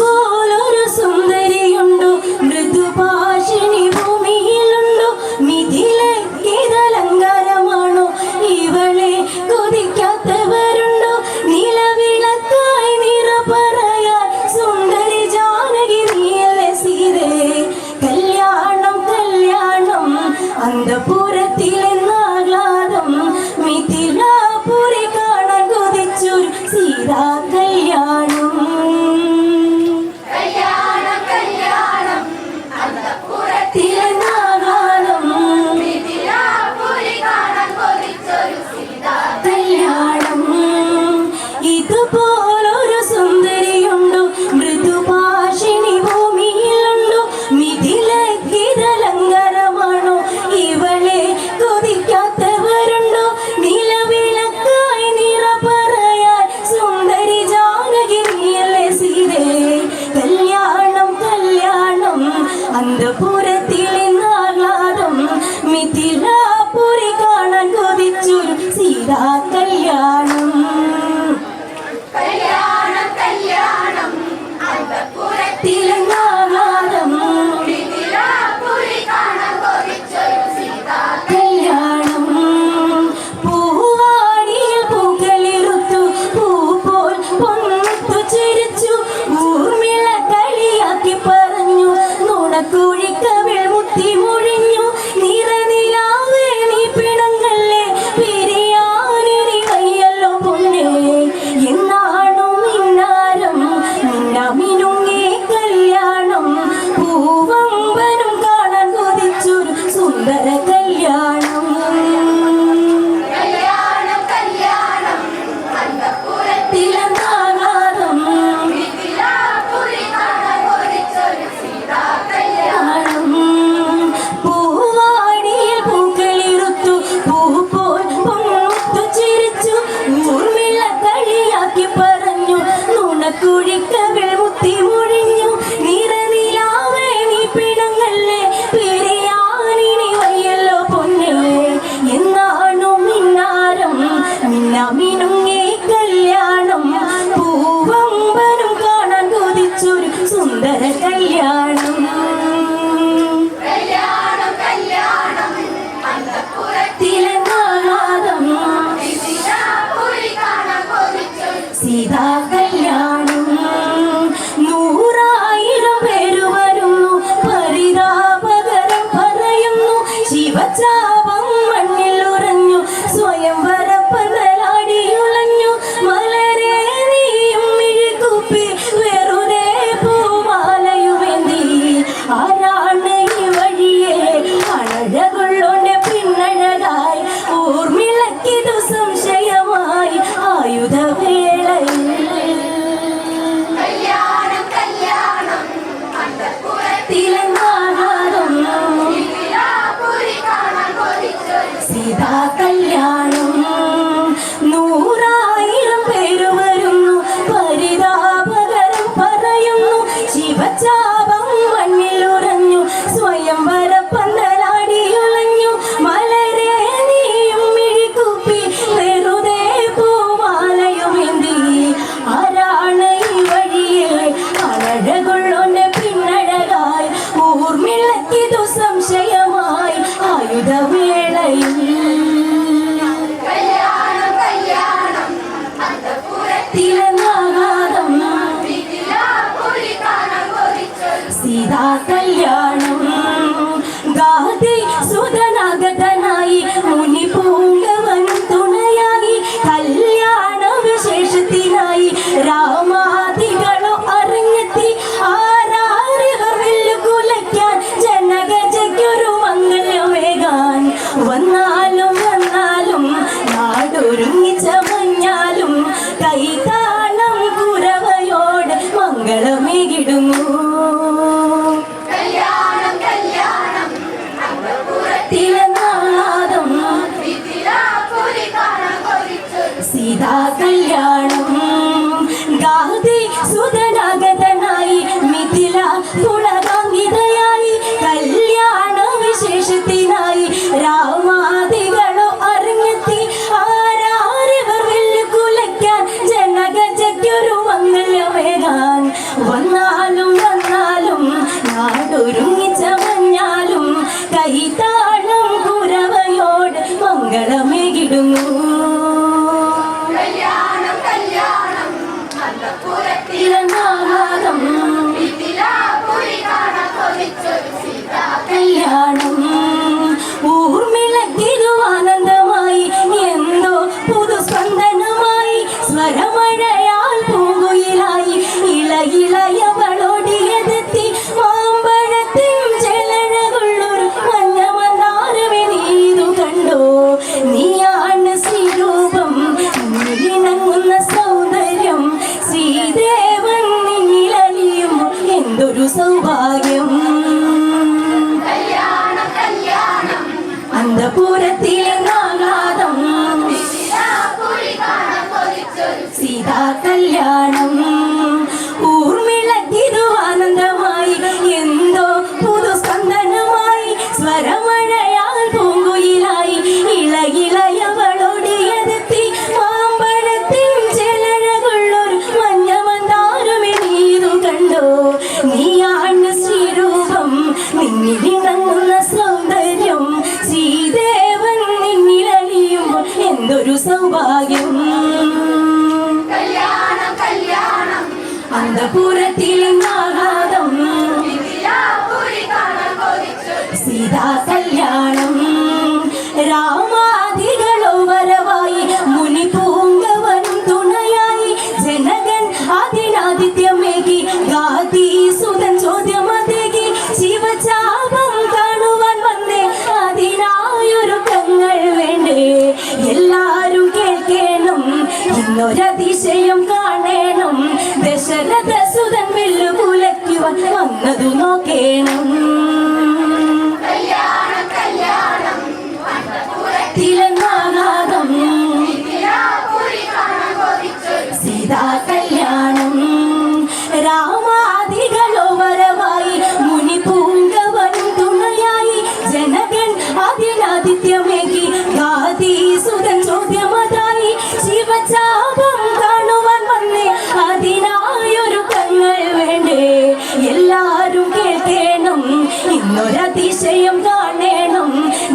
Oh. നുണക്കുഴിക്കകൾ பாகியம் அந்த புறத்திலே நாலாதம். சீதா கல்யாணம்.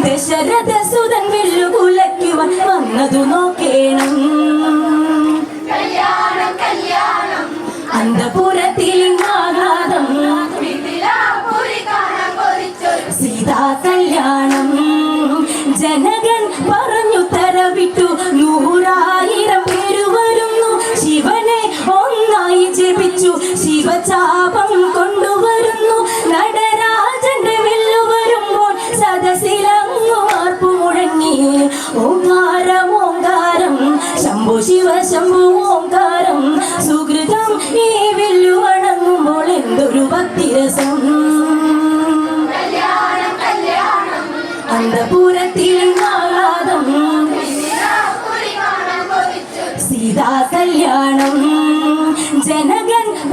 ദശരഥസുതൻ സുതൻ വെല്ലുകുലയ്ക്കുവാൻ വന്നതു നോക്കേണം.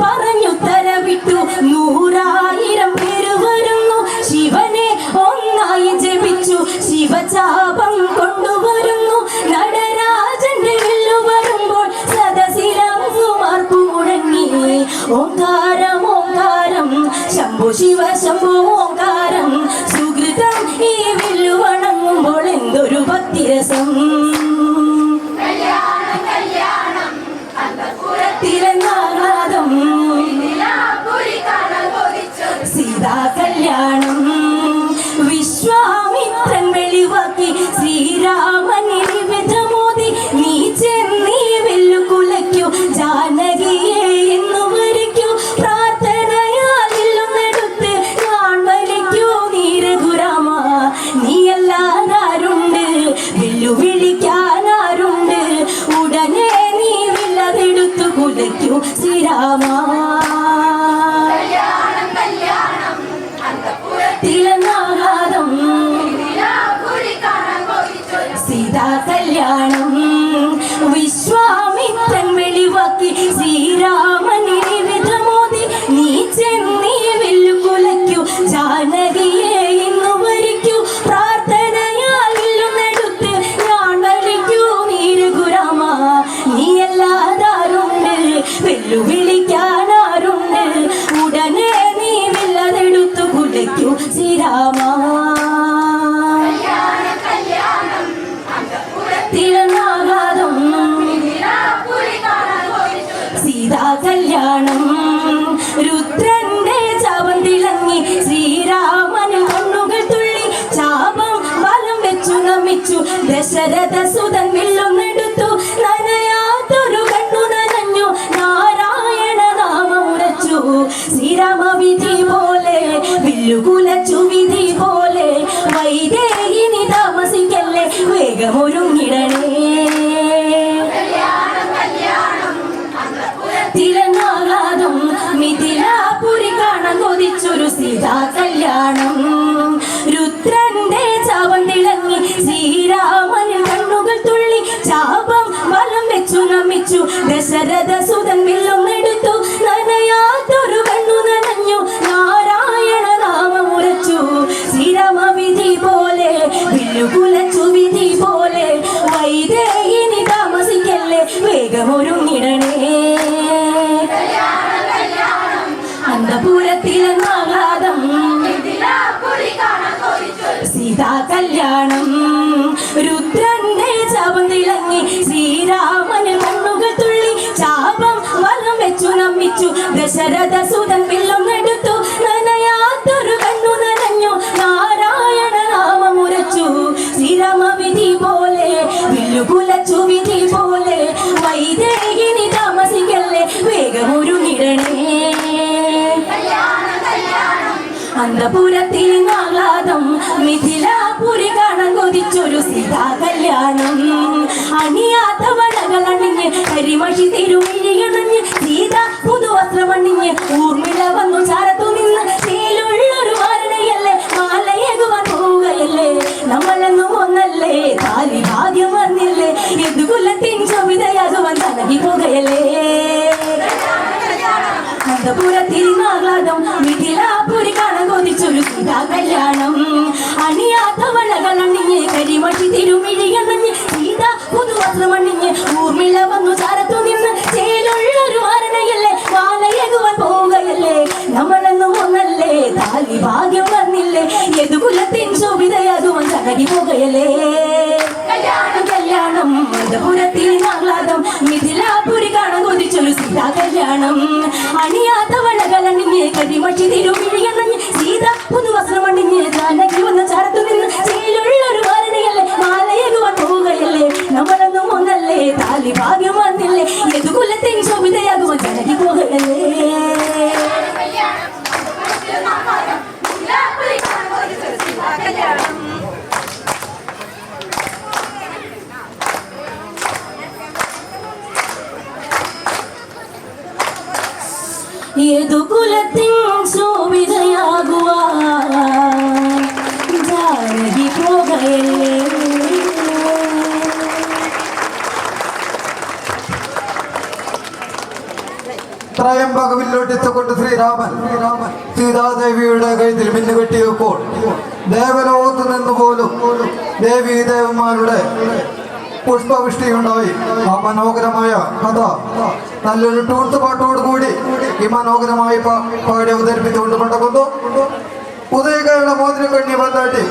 പറഞ്ഞുത്തരവിട്ടു. നൂറായിരം പേര് വരുന്നു. ശിവനെ ഒന്നായി ജപിച്ചു. ശിവചാപം കൊണ്ടുവരുന്നു. നടരാജന്റെ വില്ലു വരുമ്പോൾ സദസിലങ്ങുമാർക്കു മുഴങ്ങി ഓങ്കാരം ഓങ്കാരം. ശംഭു ശിവ ശംഭു ഓങ്കാരം. സുഹൃതം ഈ വില്ലു വണങ്ങുമ്പോൾ എന്തൊരു ഭക്തിരസം. ശരതസുതമില്ലൊന്നെടുത്തു നനയാത്തൊരു കണ്ണു നനഞ്ഞു. നാരായണ നാമമുറച്ചു ശ്രീരാമ വിധി പോലെ വില്ലുകുലച്ചു വിധി പോലെ വൈദേഹിനി താമസിക്കല്ലേ? വേഗമൊരുങ്ങിടണേ. തിരനാകാതും മിഥിലാപുരി കാണാൻ കൊതിച്ചൊരു സീതാ കല്യാണം. ദശരഥ സുതൻ വില്ലും നനയാത്തൊരു കണ്ണു നനഞ്ഞു. നാരായണ നാമം ഉറച്ചു ശ്രീരാമ വിധി പോലെ വില്ലുകുലച്ചു വിധി പോലെ. വൈദേഹിനി താമസിക്കല്ലേ വേഗമൊരുങ്ങിടണേ. അന്തപുരത്തിലെന്നാഹ്ലാദം സീതാ കല്യാണം ദശരഥ സുതൻ വില്ലും എടുത്തു നനയാത്തൊരു കണ്ണു നനഞ്ഞു നാരായണ നാമമുരച്ചു സ്ഥിരമ വിധി പോലെ വില്ലുകുലച്ചു വിധി പോലെ വൈദേഹിനി താമസിക്കല്ലേ വേഗമൊരുങ്ങിടണേ. അന്തപുരത്തിൽ ആഹ്ലാദം മിഥിലാപുരി കാണാൻ കൊതിച്ചൊരു സീതാ കല്യാണം അണിയാത്ത അണിഞ്ഞ് കരിമഷി തിരുമിഴിയണഞ്ഞ് സീത പുതുവസ്ത്രമണിഞ്ഞ് ഊർമിള വന്നു ചാരത്തു കല്യാണം. അണിയാത്ത വളകൾ അണിഞ്ഞ് കരിമഷി തിരുമിഴിയണഞ്ഞ് സീത വന്നില്ലേ? കല്യാണം കല്യാണം സീതാ കല്യാണം വളകളണിഞ്ഞ് കരിമഷി ത്രയംബകവില്ലോട്ടിച്ചുകൊണ്ട് ശ്രീരാമൻ ശ്രീരാമൻ സീതാദേവിയുടെ കഴുത്തിൽ മിന്നു കെട്ടിയപ്പോൾ ദേവലോകത്ത് നിന്ന് പോലും ദേവീ ദേവന്മാരുടെ പുഷ്പവൃഷ്ടിയുണ്ടായി. ആ മനോഹരമായ കഥ നല്ലൊരു ടൂർത്ത് പാട്ടോട് കൂടി ഈ മനോഹരമായി പാടി അവതരിപ്പിച്ചുകൊണ്ട് കൊണ്ടുവന്നു ഉദയകരണ മോതിരം കണ്ണി വന്നാട്ടി.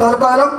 തൽക്കാലം